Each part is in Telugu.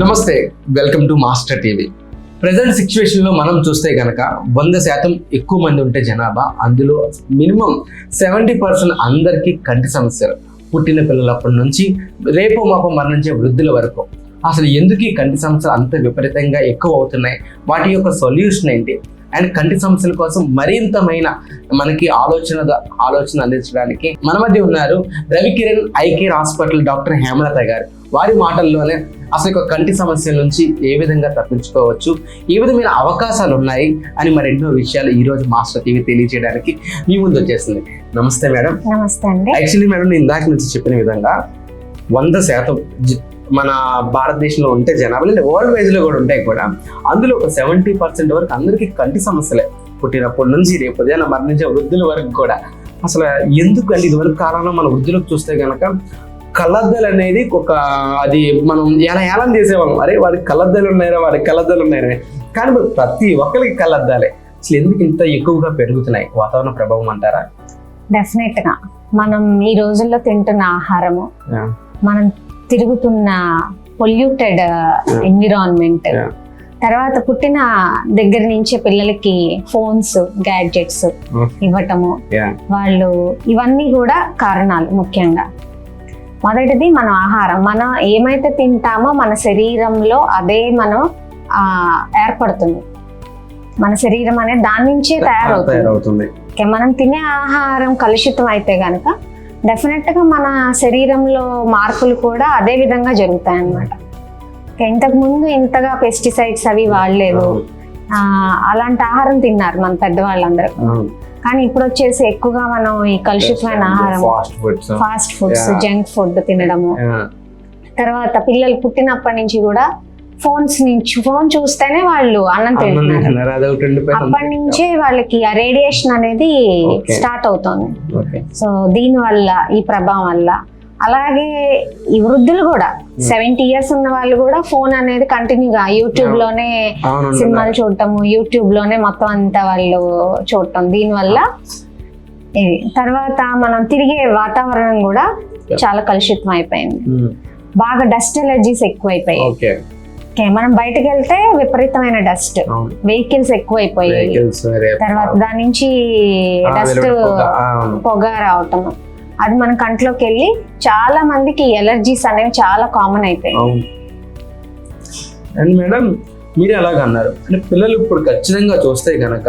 నమస్తే welcome to master TV. Present సిచ్యువేషన్లో మనం చూస్తే కనుక వంద శాతం ఎక్కువ మంది ఉంటే జనాభా అందులో మినిమం సెవెంటీ పర్సెంట్ అందరికీ కంటి సమస్యలు. పుట్టిన పిల్లలప్పటి నుంచి రేపు మాపం మరణించే వృద్ధుల వరకు. అసలు ఎందుకు ఈ కంటి సమస్యలు అంత విపరీతంగా ఎక్కువ అవుతున్నాయి? వాటి యొక్క సొల్యూషన్ ఏంటి? అండ్ కంటి సమస్యల కోసం మరింతమైన మనకి ఆలోచన ఆలోచన అందించడానికి మన మధ్య ఉన్నారు Ravikiran eye care hospital doctor Hemalatha garu. వారి మాటల్లోనే అసలు ఒక కంటి సమస్యల నుంచి ఏ విధంగా తప్పించుకోవచ్చు ఏ విధమైన అవకాశాలు ఉన్నాయి అని మరి ఎన్నో విషయాలు ఈ రోజు మాస్టర్ టీవీ తెలియజేయడానికి మీ ముందు వచ్చేసింది. నమస్తే మేడం. నమస్తే అండి. యాక్చువల్లీ మేడం నేను ఇందాక నుంచి చెప్పిన విధంగా వంద శాతం మన భారతదేశంలో ఉంటే జనాభా వరల్డ్ వైజ్లో కూడా ఉంటాయి కూడా. అందులో ఒక సెవెంటీ పర్సెంట్ వరకు అందరికీ కంటి సమస్యలే. పుట్టినప్పటి నుంచి రేపు ఉదయాన్న మరణించే వృద్ధుల వరకు కూడా. అసలు ఎందుకు అంటే ఇదివరకు కాలంలో మన వృద్ధులకు చూస్తే కనుక కళ్ళద్దాలు అనేది ఒక అది మనం ఎలా ఏలం చేసేవాళ్ళం అరే వాడికి కళ్ళద్దాలు ఉన్నాయరా వాడికి కళ్ళద్దాలు ఉన్నాయరా కానీ ప్రతి ఒక్కరికి కళ్ళద్దాలే అసలు ఎందుకు ఇంత ఎక్కువగా పెరుగుతున్నాయి వాతావరణ ప్రభావం అంటారా డెఫినెట్గా మనం ఈ రోజుల్లో తింటున్న ఆహారము. మనం తిరుగుతున్న పొల్యూటెడ్ ఎన్విరాన్మెంట్. తర్వాత పుట్టిన దగ్గర నుంచే పిల్లలకి ఫోన్స్ గ్యాడ్జెట్స్. ఇవ్వటము. వాళ్ళు ఇవన్నీ కూడా కారణాలు ముఖ్యంగా మొదటిది మన ఆహారం. మనం ఏమైతే తింటామో మన శరీరంలో అదే మనం ఆ, ఏర్పడుతుంది. మన శరీరం అనేది దాని నుంచే తయారవుతుంది. మనం తినే ఆహారం కలుషితం అయితే కనుక డెఫినెట్గా మన శరీరంలో మార్పులు కూడా అదే విధంగా జరుగుతాయి అన్నమాట ఇంతకు ముందు ఇంతగా పెస్టిసైడ్స్ అవి వాడలేదు. ఆ, అలాంటి ఆహారం తిన్నారు మన పెద్దవాళ్ళందరూ. కానీ ఇప్పుడు వచ్చేసి ఎక్కువగా మనం ఈ కలుషితమైన ఆహారం ఫాస్ట్ ఫుడ్స్. జంక్ ఫుడ్ తినడము. తర్వాత పిల్లలు పుట్టినప్పటి నుంచి కూడా ఫోన్స్ నుంచి ఫోన్ చూస్తేనే వాళ్ళు అన్నం తింటున్నారు. అప్పటి నుంచే వాళ్ళకి ఆ రేడియేషన్ అనేది. స్టార్ట్ అవుతుంది. సో దీని వల్ల ఈ ప్రభావం వల్ల అలాగే ఈ వృద్ధులు కూడా సెవెంటీ ఇయర్స్ ఉన్న వాళ్ళు కూడా ఫోన్ అనేది కంటిన్యూగా యూట్యూబ్లోనే సినిమాలు చూడటము యూట్యూబ్లోనే మొత్తం అంతా వాళ్ళు చూడటం. దీని వల్ల ఇది తర్వాత మనం తిరిగే వాతావరణం కూడా చాలా కలుషితం అయిపోయింది. బాగా డస్ట్ ఎలర్జీస్ ఎక్కువైపోయాయి. మనం బయటకు వెళ్తే విపరీతమైన డస్ట్ వెహికల్స్ ఎక్కువైపోయాయి. తర్వాత దాని నుంచి డస్ట్. పొగ రావటం అది మన కంట్లోకి వెళ్ళి చాలా మందికి ఎలర్జీస్ అనేవి చాలా కామన్ అయిపోయాయి. అండ్ మేడం మీరు ఎలాగ అన్నారు. అంటే పిల్లలు ఇప్పుడు ఖచ్చితంగా చూస్తే కనుక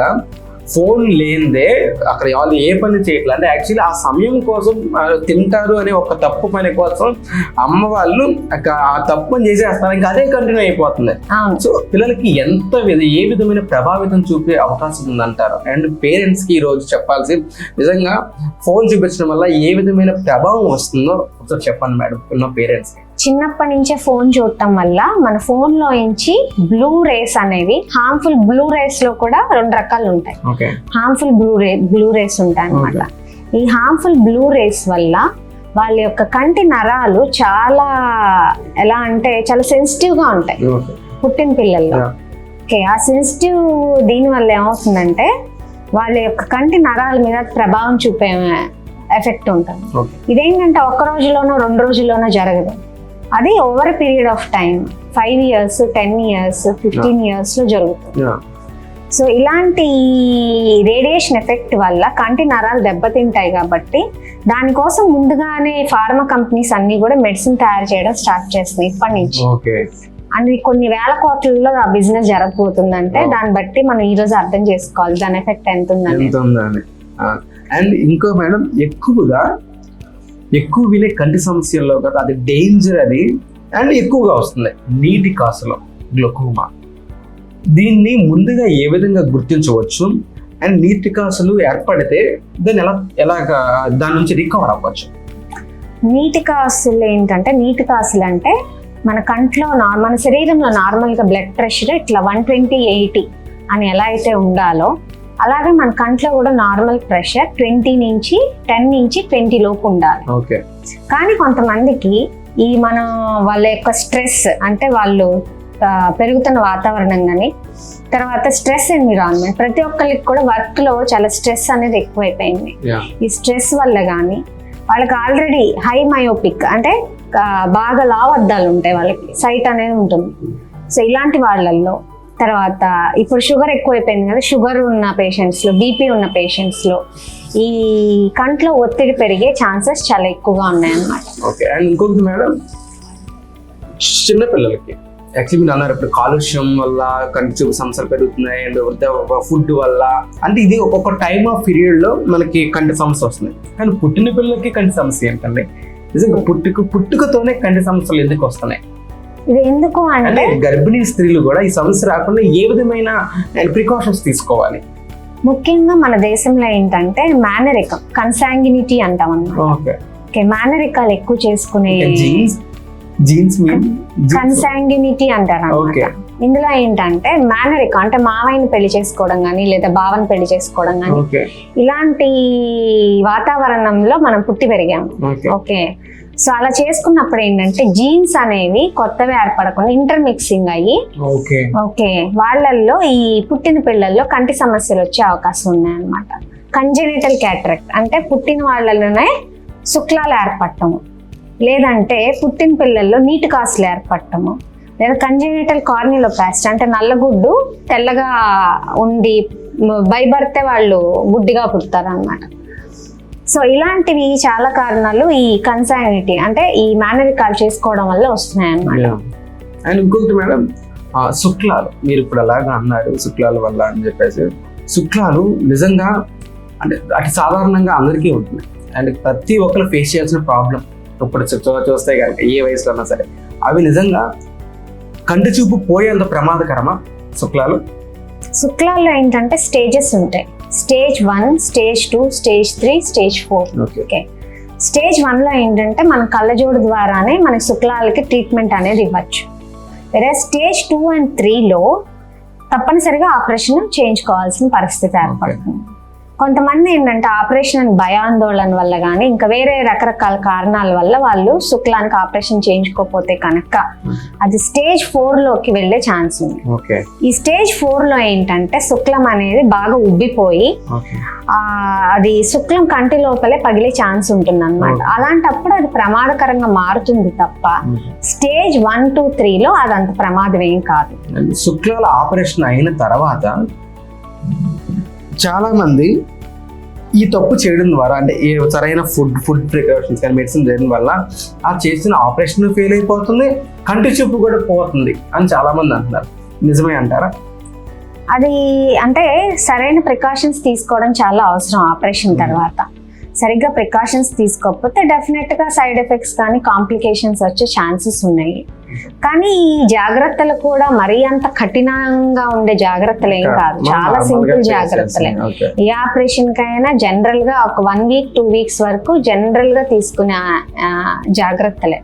ఫోన్ లేనిదే అక్కడ వాళ్ళు ఏ పని చేయట్లేదు అంటే యాక్చువల్లీ ఆ సమయం కోసం తింటారు అనే ఒక తప్పు పని కోసం అమ్మ వాళ్ళు ఆ తప్పు పని చేసేస్తారు. ఇంకా అదే కంటిన్యూ అయిపోతుంది. సో పిల్లలకి ఎంత విధ- ఏ విధమైన ప్రభావితం చూపే అవకాశం ఉందంటారు? అండ్ పేరెంట్స్కి ఈ రోజు చెప్పాల్సి నిజంగా ఫోన్ చూపించడం వల్ల ఏ విధమైన ప్రభావం వస్తుందో ఒకసారి చెప్పండి మేడం ఉన్న పేరెంట్స్కి. చిన్నప్పటి నుంచే ఫోన్ చూడటం వల్ల మన ఫోన్లో నుంచి బ్లూ రేస్ అనేవి హార్మ్ఫుల్ బ్లూ రేస్లో కూడా రెండు రకాలు ఉంటాయి. Harmful blue ray blue rays ఉంటాయి అన్నమాట. ఈ హార్మ్ఫుల్ బ్లూ రేస్ వల్ల వాళ్ళ యొక్క కంటి నరాలు చాలా ఎలా అంటే చాలా సెన్సిటివ్గా ఉంటాయి. పుట్టిన పిల్లల్లో. ఓకే ఆ సెన్సిటివ్ దీని వల్ల ఏమవుతుందంటే వాళ్ళ యొక్క కంటి నరాల మీద ప్రభావం చూపే ఎఫెక్ట్ ఉంటుంది. ఇదేంటంటే ఒక్క రోజులోనో రెండు రోజుల్లోనో జరగదు. అది over period of time five years ten years fifteen ఇయర్స్లో జరుగుతుంది. సో ఇలాంటి రేడియేషన్ ఎఫెక్ట్ వల్ల కంటి నరాలు దెబ్బతింటాయి కాబట్టి దానికోసం ముందుగానే ఫార్మా కంపెనీస్ అన్ని కూడా మెడిసిన్ తయారు చేయడం స్టార్ట్ చేస్తున్నాయి ఇప్పటి నుంచి. అది కొన్ని వేల కోట్లలో ఆ బిజినెస్ జరగబోతుందంటే. దాన్ని బట్టి మనం ఈ రోజు అర్థం చేసుకోవాలి దాని ఎఫెక్ట్ ఎంత ఉందని అండ్ ఇంకో మేడం ఎక్కువగా ఎక్కువ వినే కంటి సమస్యల్లో కదా అది డేంజర్ అది. అండ్ ఎక్కువగా వస్తుంది. నీటి కాసులో గ్లొకోమా. దీన్ని ముందుగా ఏ విధంగా గుర్తించవచ్చు? అండ్ నీటి కాసులు ఏర్పడితే దాన్ని ఎలా ఎలాగా దాని నుంచి రికవర్ అవ్వచ్చు? నీటి కాసులు ఏంటంటే నీటి కాసులు అంటే మన కంట్లో మన శరీరంలో నార్మల్గా బ్లడ్ ప్రెషర్ ఇట్లా వన్ ట్వంటీ ఎయిటీ అని ఎలా అయితే ఉండాలో అలాగే మన కంట్లో కూడా నార్మల్ ప్రెషర్ ట్వంటీ నుంచి టెన్ నుంచి ట్వంటీ లోపు ఉండాలి. కానీ కొంతమందికి ఈ మనం వాళ్ళ యొక్క స్ట్రెస్ అంటే వాళ్ళు పెరుగుతున్న వాతావరణం కానీ తర్వాత స్ట్రెస్ ఎన్విరాన్మెంట్ ప్రతి ఒక్కరికి కూడా వర్క్లో చాలా స్ట్రెస్ అనేది ఎక్కువైపోయింది. ఈ స్ట్రెస్ వల్ల కానీ వాళ్ళకి ఆల్రెడీ హై మయోపిక్ అంటే బాగా లావద్దాలు ఉంటాయి వాళ్ళకి సైట్ అనేది ఉంటుంది. సో ఇలాంటి వాళ్ళల్లో తర్వాత ఇప్పుడు షుగర్ ఎక్కువైపోయింది కదా షుగర్ ఉన్న పేషెంట్స్లో బీపీ ఉన్న పేషెంట్స్లో ఈ కంట్లో ఒత్తిడి పెరిగే ఛాన్సెస్ చాలా ఎక్కువగా ఉన్నాయన్నమాట. ఓకే అండ్ ఇంకొకటి మేడం చిన్న పిల్లలకి యాక్చువల్లీ మీరు అన్నారు ఇప్పుడు కాలుష్యం వల్ల కంటి చూపు సమస్యలు పెరుగుతున్నాయి అండ్ ఫుడ్ వల్ల. అంటే ఇది ఒక్కొక్క టైమ్ ఆఫ్ పీరియడ్లో మనకి కంటి సమస్య వస్తున్నాయి కానీ పుట్టిన పిల్లలకి కంటి సమస్య ఏంటండి? నిజంగా పుట్టుక పుట్టుకతోనే కంటి సమస్యలు ఎందుకు వస్తున్నాయి? ఇది ఎందుకు అంటే గర్భిణీ స్త్రీలు కూడా ఈ సమస్య రాకుండా ఏ విధమైన ప్రికాషన్స్ తీసుకోవాలి? ముఖ్యంగా మన దేశంలో ఏంటంటే మేనరికం కన్సాంగినిటీ అంటాం అన్నమాట. ఓకే. మేనరికాలు ఎక్కువ చేసుకునే జీన్స్ కన్సాంగినిటీ అంటారు ఓకే. అన్నమాట ఇందులో ఏంటంటే మేనరికం అంటే మావయ్యని పెళ్ళి చేసుకోవడం కానీ లేదా బావని పెళ్ళి చేసుకోవడం కానీ ఇలాంటి వాతావరణంలో మనం పుట్టి పెరిగాము. ఓకే. సో అలా చేసుకున్నప్పుడు ఏంటంటే జీన్స్ అనేవి కొత్తవి ఏర్పడకుండా ఇంటర్మిక్సింగ్ అయ్యి ఓకే. వాళ్ళల్లో ఈ పుట్టిన పిల్లల్లో కంటి సమస్యలు వచ్చే అవకాశం ఉన్నాయన్నమాట. కంజెనిటల్ క్యాటరాక్ట్ అంటే పుట్టిన వాళ్ళలోనే శుక్లాలు ఏర్పడటము లేదంటే పుట్టిన పిల్లల్లో నీటి కాసులు ఏర్పడటము లేదా కంజెనిటల్ కార్నిలోపాస్ట్ అంటే నల్లగుడ్డు తెల్లగా ఉండి భయపడితే వాళ్ళు గుడ్డిగా పుడతారు అనమాట సో ఇలాంటివి చాలా కారణాలు ఈ కన్సానిటీ అంటే ఈ మేనరికాలు చేసుకోవడం వల్ల వస్తున్నాయి అన్నమాట అండ్ ఇంకొకటి మేడం శుక్లాలు మీరు ఇప్పుడు అలాగా అన్నారు శుక్లాల వల్ల అని చెప్పేసి. శుక్లాలు నిజంగా అంటే అటు సాధారణంగా అందరికీ ఉంటుంది అండ్ ప్రతి ఒక్కరు ఫేస్ చేయాల్సిన ప్రాబ్లం ఇప్పుడు చూస్తే కనుక ఏ వయసులో ఉన్నా సరే అవి నిజంగా కంటి చూపు పోయేంత ప్రమాదకరమా శుక్లాలు? శుక్లాల్లో ఏంటంటే స్టేజెస్ ఉంటాయి. Stage one stage two stage three stage four. Okay. Stage వన్లో ఏంటంటే మన కళ్ళజోడు ద్వారానే మన శుక్లాలకి ట్రీట్మెంట్ అనేది ఇవ్వచ్చు. వేరే స్టేజ్ టూ అండ్ త్రీలో తప్పనిసరిగా ఆపరేషన్ చేయించుకోవాల్సిన పరిస్థితి ఏర్పడుతుంది. కొంతమంది ఏంటంటే ఆపరేషన్ అని భయాందోళన వల్ల కానీ ఇంకా వేరే రకరకాల కారణాల వల్ల వాళ్ళు శుక్లానికి ఆపరేషన్ చేయించుకోకపోతే కనుక అది స్టేజ్ ఫోర్లోకి వెళ్ళే ఛాన్స్ ఉంది. ఈ స్టేజ్ ఫోర్లో ఏంటంటే శుక్లం అనేది బాగా ఉబ్బిపోయి అది శుక్లం కంటి లోపలే పగిలే ఛాన్స్ ఉంటుంది అనమాట. అలాంటప్పుడు అది ప్రమాదకరంగా మారుతుంది తప్ప స్టేజ్ వన్ టూ త్రీలో అది అంత ప్రమాదం ఏం కాదు శుక్లాల ఆపరేషన్ అయిన తర్వాత చాలా మంది ఈ తప్పు చేయడం ద్వారా అంటే ఏ సరైన ఫుడ్ ఫుడ్ ప్రికాషన్స్ కానీ మెడిసిన్ చేయడం వల్ల ఆ చేసిన ఆపరేషన్ ఫెయిల్ అయిపోతుంది కంటి చూపు కూడా పోతుంది అని చాలా మంది అంటున్నారు. నిజమే అంటారా? అది అంటే సరైన ప్రికాషన్స్ తీసుకోవడం చాలా అవసరం ఆపరేషన్ తర్వాత. సరిగ్గా ప్రికాషన్స్ తీసుకోకపోతే డెఫినెట్గా సైడ్ ఎఫెక్ట్స్ కానీ కాంప్లికేషన్స్ వచ్చే ఛాన్సెస్ ఉన్నాయి. కానీ ఈ జాగ్రత్తలు కూడా మరీ అంత కఠినంగా ఉండే జాగ్రత్తలు ఏం కాదు. చాలా సింపుల్ జాగ్రత్తలే. ఏ ఆపరేషన్ కైనా జనరల్గా ఒక వన్ వీక్ టూ వీక్స్ వరకు జనరల్గా తీసుకునే జాగ్రత్తలే.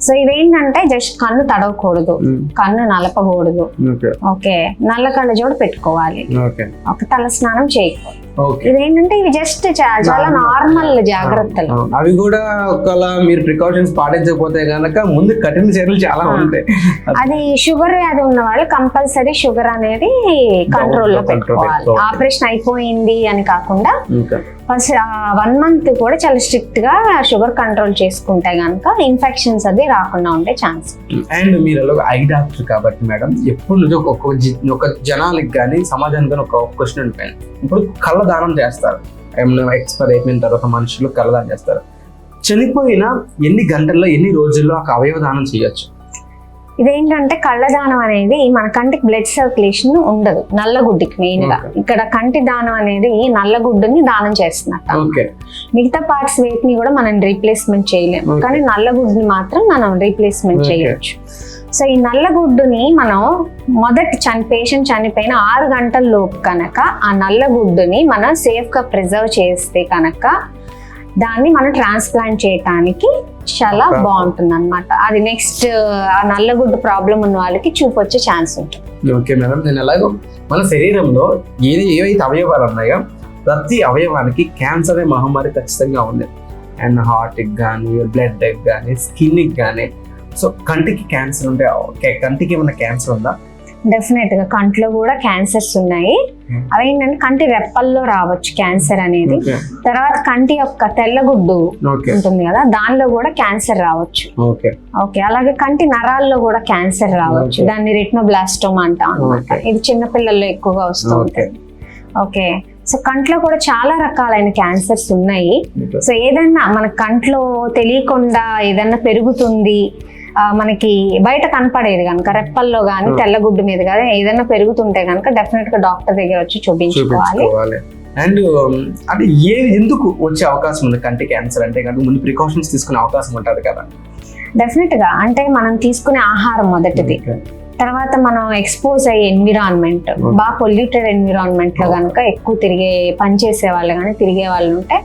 సో ఇవేంటంటే జస్ట్ కన్ను తడవకూడదు. కన్ను నలపకూడదు. ఓకే నల్ల కళ్ళజోడు పెట్టుకోవాలి. ఒక తల స్నానం చేయకూడదు. ఇదేంటంటే ఇవి జస్ట్ చాలా నార్మల్ జాగ్రత్తలు అవును. అవి కూడా ఒకవేళ మీరు ప్రికాషన్స్ పాటించకపోతే కనుక ముందు కఠిన చర్యలు చాలా ఆ. ఉంటాయి అది షుగర్ వ్యాధి ఉన్న వాళ్ళు కంపల్సరీ షుగర్ అనేది కంట్రోల్లో Control పెట్టుకోవాలి. ఆపరేషన్ అయిపోయింది అని కాకుండా ఫస్ట్ వన్ మంత్ కూడా చాలా స్ట్రిక్ట్గా షుగర్ కంట్రోల్ చేసుకుంటే కనుక ఇన్ఫెక్షన్స్ అది రాకుండా ఉండే ఛాన్స్ అండ్ మీరు ఐ డాక్టర్ కాబట్టి మేడం ఎప్పుడు నుంచి ఒక ఒక జనాలకి కానీ సమాజానికి కానీ ఒక క్వశ్చన్ ఉంటుంది ఇప్పుడు కళ్ళదానం చేస్తారు. ఏమైనా ఎక్స్పైర్ అయిపోయిన తర్వాత మనుషులు కళ్ళదానం చేస్తారు. చనిపోయిన ఎన్ని గంటల్లో ఎన్ని రోజుల్లో ఒక అవయవ దానం చేయొచ్చు? ఇదేంటంటే కళ్ళదానం అనేది మన కంటికి బ్లడ్ సర్క్యులేషన్ ఉండదు నల్లగుడ్డికి మెయిన్గా. ఇక్కడ కంటి దానం అనేది నల్లగుడ్డుని దానం చేస్తున్నట్టు మిగతా పార్ట్స్ వేటిని కూడా మనం రీప్లేస్మెంట్ చేయలేము. కానీ నల్లగుడ్డుని మాత్రం మనం రీప్లేస్మెంట్. చేయొచ్చు సో ఈ నల్లగుడ్డుని మనం మొదటి చని పేషెంట్ చనిపోయిన ఆరు గంటల లోపు కనుక ఆ నల్లగుడ్డుని మనం సేఫ్గా ప్రిజర్వ్ చేస్తే కనుక దాన్ని మనం ట్రాన్స్ప్లాంట్ చేయటానికి చాలా. బాగుంటుంది అనమాట అది నెక్స్ట్ ఆ నల్లగుడ్డు ప్రాబ్లం ఉన్న వాళ్ళకి చూపు వచ్చే ఛాన్స్ ఉంటుంది. ఓకే మేడం నేను ఎలాగో మన శరీరంలో ఏది ఏవైతే అవయవాలు ఉన్నాయో ప్రతి అవయవానికి క్యాన్సర్ అనే మహమ్మారి ఖచ్చితంగా ఉంది. అండ్ హార్ట్కి కానీ బ్లడ్కి కానీ స్కిన్కి కానీ సో కంటికి క్యాన్సర్ ఉంటే కంటికి ఏమైనా క్యాన్సర్ ఉందా? డెఫినెట్గా కంట్లో కూడా క్యాన్సర్స్ ఉన్నాయి. Hmm. అవి ఏంటంటే కంటి రెప్పల్లో రావచ్చు క్యాన్సర్ అనేది. తర్వాత కంటి యొక్క తెల్లగుడ్డు ఉంటుంది కదా దానిలో కూడా క్యాన్సర్ రావచ్చు. ఓకే అలాగే కంటి నరాల్లో కూడా క్యాన్సర్ రావచ్చు. దాన్ని రెట్నోబ్లాస్టోమా అంటాం అనమాట. ఇది చిన్న పిల్లల్లో ఎక్కువగా వస్తూ ఓకే ఉంటుంది. ఓకే సో కంట్లో కూడా చాలా రకాలైన క్యాన్సర్స్ ఉన్నాయి. సో ఏదన్నా మన కంట్లో తెలియకుండా ఏదన్నా పెరుగుతుంది మనకి బయట కనపడేది కనుక రెప్పల్లో కానీ Hmm. తెల్లగుడ్డు మీద కానీ ఏదన్నా పెరుగుతుంటే కనుక డెఫినెట్గా డాక్టర్ దగ్గర వచ్చి చూపించుకోవాలి అండ్ అంటే ఏ ఎందుకు వచ్చే అవకాశం ఉంది కంటి క్యాన్సర్ అంటే కనుక ముందు ప్రికాషన్స్ తీసుకునే అవకాశం ఉంటుంది కదా డెఫినెట్గా అంటే మనం తీసుకునే ఆహారం మొదటిది తర్వాత మనం ఎక్స్పోజ్ అయ్యే ఎన్విరాన్మెంట్ Okay. బాగా పొల్యూటెడ్ ఎన్విరాన్మెంట్లో. కనుక ఎక్కువ తిరిగే పని చేసే వాళ్ళు కానీ తిరిగే వాళ్ళు ఉంటే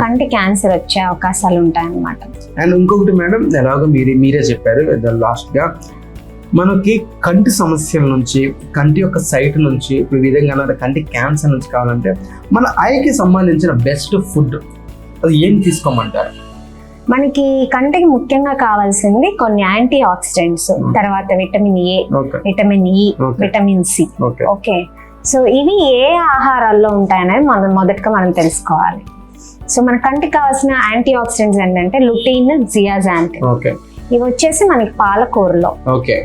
కంటి క్యాన్సర్ వచ్చే అవకాశాలు ఉంటాయి అన్నమాట అండ్ ఇంకొకటి మేడం ఎలాగో మీరే మీరే చెప్పారు లాస్ట్గా మనకి కంటి సమస్యల నుంచి కంటి యొక్క సైట్ నుంచి ఇప్పుడు ఈ విధంగా కంటి క్యాన్సర్ నుంచి కావాలంటే మన ఐకి సంబంధించిన బెస్ట్ ఫుడ్ అది ఏం తీసుకోమంటారు? మనకి కంటికి ముఖ్యంగా కావాల్సింది కొన్ని యాంటీ ఆక్సిడెంట్స్ Hmm. తర్వాత vitamin A vitamin okay vitamin C okay okay so ఇవి ఏ ఆహారాల్లో ఉంటాయనేది మనం మొదటగా మనం తెలుసుకోవాలి. సో మన కంటికి కావాల్సిన యాంటీ ఆక్సిడెంట్స్ ఏంటంటే లుటీన్ జియాజాంతిన్ ఓకే ఇవి వచ్చేసి మనకి పాలకూరలో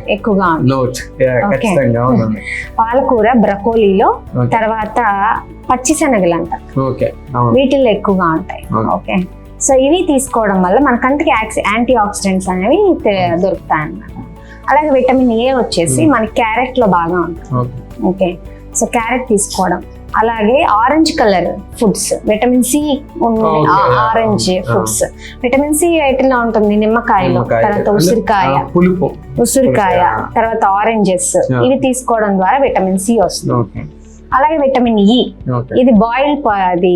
ఎక్కువగా పాలకూర బ్రకోలీలో తర్వాత పచ్చి శనగలు అంట. ఓకే అవును. వీటిల్లో ఎక్కువగా ఉంటాయి. ఓకే సో ఇవి తీసుకోవడం వల్ల మన కంటికి యాంటీ ఆక్సిడెంట్స్ అనేవి దొరుకుతాయి అన్నమాట అలాగే విటమిన్ ఏ వచ్చేసి Hmm. మనకి క్యారెట్లో బాగా ఉంటుంది. ఓకే సో క్యారెట్ తీసుకోవడం. అలాగే orange colour foods vitamin C. Orange. Foods vitamin C వేటిలో ఉంటుంది? నిమ్మకాయలో నిమ్మకాయ. తర్వాత ఉసిరికాయ. ఉసిరికాయ. తర్వాత ఆరెంజెస్. ఇవి తీసుకోవడం ద్వారా విటమిన్ సి వస్తుంది. అలాగే విటమిన్ ఇ ఓకే ఇది బాయిల్ అది.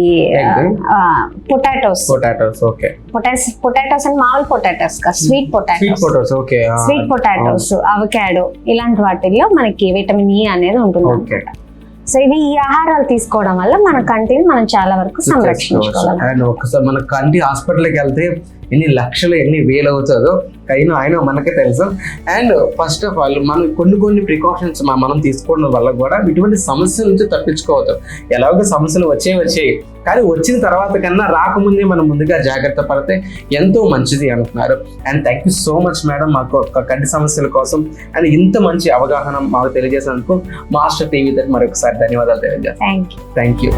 Potatoes potatoes okay potatoes potatoes అని మామూలు పొటాటోస్ కా sweet potatoes sweet potatoes avocado ఇలాంటి వాటిల్లో మనకి విటమిన్ ఇ అనేది ఉంటుంది ఓకే సో ఇవి ఈ ఆహారాలు తీసుకోవడం వల్ల మన కంటిని మనం చాలా వరకు సంరక్షించుకోవాలి అండ్ ఒకసారి మన కంటి హాస్పిటల్కి వెళ్తే ఎన్ని లక్షలు ఎన్ని వేలు అవుతుందో అయినా ఆయన మనకే తెలుసు. అండ్ ఫస్ట్ ఆఫ్ ఆల్ మనం కొన్ని కొన్ని ప్రికాషన్స్ మనం తీసుకోవడం వల్ల కూడా ఇటువంటి సమస్యల నుంచి తప్పించుకోవచ్చు ఎలాగో సమస్యలు వచ్చే వచ్చాయి. కానీ వచ్చిన తర్వాత కన్నా రాకముందే మనం ముందుగా జాగ్రత్త పడితే ఎంతో మంచిది అంటున్నారు. And thank you so much madam మాకు ఒక కంటి సమస్యల కోసం. అండ్ ఇంత మంచి అవగాహన మాకు తెలియజేసినందుకు మాస్టర్ టీవీ మరొకసారి ధన్యవాదాలు తెలియజేస్తాను. Thank you